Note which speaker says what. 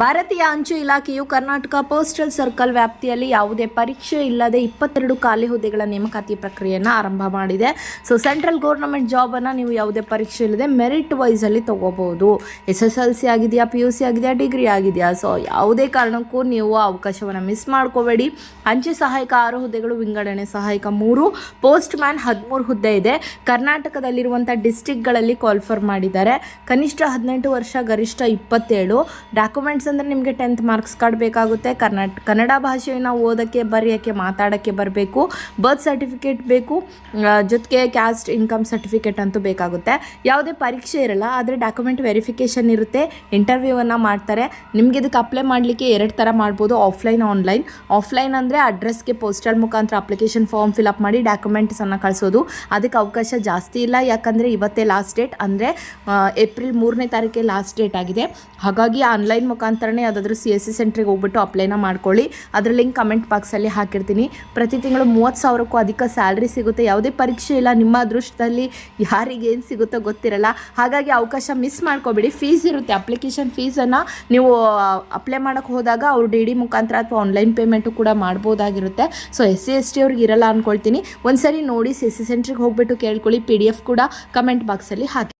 Speaker 1: ಭಾರತೀಯ ಅಂಚೆ ಇಲಾಖೆಯು ಕರ್ನಾಟಕ ಪೋಸ್ಟಲ್ ಸರ್ಕಲ್ ವ್ಯಾಪ್ತಿಯಲ್ಲಿ ಯಾವುದೇ ಪರೀಕ್ಷೆ ಇಲ್ಲದೆ ಇಪ್ಪತ್ತೆರಡು ಖಾಲಿ ಹುದ್ದೆಗಳ ನೇಮಕಾತಿ ಪ್ರಕ್ರಿಯೆಯನ್ನು ಆರಂಭ ಮಾಡಿದೆ. ಸೊ ಸೆಂಟ್ರಲ್ ಗೌರ್ಮೆಂಟ್ ಜಾಬನ್ನು ನೀವು ಯಾವುದೇ ಪರೀಕ್ಷೆ ಇಲ್ಲದೆ ಮೆರಿಟ್ ವೈಸಲ್ಲಿ ತೊಗೋಬಹುದು ಎಸ್ ಎಸ್ ಎಲ್ ಸಿ ಆಗಿದೆಯಾ ಪಿ ಯು ಸಿ ಆಗಿದೆಯಾ ಡಿಗ್ರಿ ಆಗಿದೆಯಾ? ಸೊ ಯಾವುದೇ ಕಾರಣಕ್ಕೂ ನೀವು ಅವಕಾಶವನ್ನು ಮಿಸ್ ಮಾಡ್ಕೋಬೇಡಿ. ಅಂಚೆ ಸಹಾಯಕ ಆರು ಹುದ್ದೆಗಳು, ವಿಂಗಡಣೆ ಸಹಾಯಕ ಮೂರು ಪೋಸ್ಟ್ ಮ್ಯಾನ್ ಹದಿಮೂರು ಹುದ್ದೆ ಇದೆ. ಕರ್ನಾಟಕದಲ್ಲಿರುವಂಥ ಡಿಸ್ಟಿಕ್ಗಳಲ್ಲಿ ಕಾಲ್ಫರ್ ಮಾಡಿದ್ದಾರೆ. ಕನಿಷ್ಠ ಹದಿನೆಂಟು ವರ್ಷ, ಗರಿಷ್ಠ ಇಪ್ಪತ್ತೇಳು. ಡಾಕ್ಯುಮೆಂಟ್ಸ್ ಅಂದರೆ ನಿಮಗೆ ಟೆಂತ್ ಮಾರ್ಕ್ಸ್ ಕಾರ್ಡ್ ಬೇಕಾಗುತ್ತೆ. ಕರ್ನಾಟ, ಕನ್ನಡ ಭಾಷೆಯನ್ನು ಓದೋಕ್ಕೆ, ಬರೆಯೋಕ್ಕೆ, ಮಾತಾಡೋಕ್ಕೆ ಬರಬೇಕು. ಬರ್ತ್ ಸರ್ಟಿಫಿಕೇಟ್ ಬೇಕು. ಜೊತೆಗೆ ಕ್ಯಾಸ್ಟ್ ಇನ್ಕಮ್ ಸರ್ಟಿಫಿಕೇಟ್ ಅಂತೂ ಬೇಕಾಗುತ್ತೆ. ಯಾವುದೇ ಪರೀಕ್ಷೆ ಇರಲ್ಲ, ಆದರೆ ಡಾಕ್ಯುಮೆಂಟ್ ವೆರಿಫಿಕೇಷನ್ ಇರುತ್ತೆ. ಇಂಟರ್ವ್ಯೂವನ್ನು ಮಾಡ್ತಾರೆ. ನಿಮಗೆ ಇದಕ್ಕೆ ಅಪ್ಲೈ ಮಾಡಲಿಕ್ಕೆ ಎರಡು ಥರ ಮಾಡ್ಬೋದು. ಆಫ್ಲೈನ್ ಆನ್ಲೈನ್ ಆಫ್ಲೈನ್ ಅಂದರೆ ಅಡ್ರೆಸ್ಗೆ ಪೋಸ್ಟಲ್ ಮುಖಾಂತರ ಅಪ್ಲಿಕೇಶನ್ ಫಾರ್ಮ್ ಫಿಲಪ್ ಮಾಡಿ ಡಾಕ್ಯುಮೆಂಟ್ಸನ್ನು ಕಳಿಸೋದು. ಅದಕ್ಕೆ ಅವಕಾಶ ಜಾಸ್ತಿ ಇಲ್ಲ. ಯಾಕಂದರೆ ಇವತ್ತೇ ಲಾಸ್ಟ್ ಡೇಟ್ ಅಂದರೆ ಏಪ್ರಿಲ್ ಮೂರನೇ ತಾರೀಕೆ ಲಾಸ್ಟ್ ಡೇಟ್ ಆಗಿದೆ. ಹಾಗಾಗಿ ಆನ್ಲೈನ್ ಮುಖಾಂತರನೇ ಯಾವುದಾದ್ರೂ ಸಿ ಎಸ್ ಸಿ ಸೆಂಟ್ರಿಗೆ ಹೋಗ್ಬಿಟ್ಟು ಅಪ್ಲೈನ ಮಾಡ್ಕೊಳ್ಳಿ. ಅದರ ಲಿಂಕ್ ಕಮೆಂಟ್ ಬಾಕ್ಸಲ್ಲಿ ಹಾಕಿರ್ತೀನಿ. ಪ್ರತಿ ತಿಂಗಳು ಮೂವತ್ತು ಸಾವಿರಕ್ಕೂ ಅಧಿಕ ಸ್ಯಾಲ್ರಿ ಸಿಗುತ್ತೆ. ಯಾವುದೇ ಪರೀಕ್ಷೆ ಇಲ್ಲ, ನಿಮ್ಮ ಅದೃಷ್ಟದಲ್ಲಿ ಯಾರಿಗೆ ಏನು ಸಿಗುತ್ತೋ ಗೊತ್ತಿರಲ್ಲ. ಹಾಗಾಗಿ ಅವಕಾಶ ಮಿಸ್ ಮಾಡ್ಕೋಬೇಡಿ. ಫೀಸ್ ಇರುತ್ತೆ. ಅಪ್ಲಿಕೇಶನ್ ಫೀಸನ್ನು ನೀವು ಅಪ್ಲೈ ಮಾಡೋಕ್ಕೆ ಹೋದಾಗ ಅವ್ರು ಡಿ ಡಿ ಮುಖಾಂತರ ಅಥವಾ ಆನ್ಲೈನ್ ಪೇಮೆಂಟು ಕೂಡ ಮಾಡ್ಬೋದಾಗಿರುತ್ತೆ. So S C S T ಅವ್ರಿಗೆ ಇರಲ್ಲ ಅಂದ್ಕೊಳ್ತೀನಿ ಒಂದ್ಸರಿ ನೋಡಿ ಸಿ ಎಸ್ ಸಿ ಸೆಂಟ್ರಿಗೆ ಹೋಗ್ಬಿಟ್ಟು ಕೇಳ್ಕೊಳ್ಳಿ. ಪಿ ಡಿ ಎಫ್ ಕೂಡ ಕಮೆಂಟ್ ಬಾಕ್ಸಲ್ಲಿ ಹಾಕಿ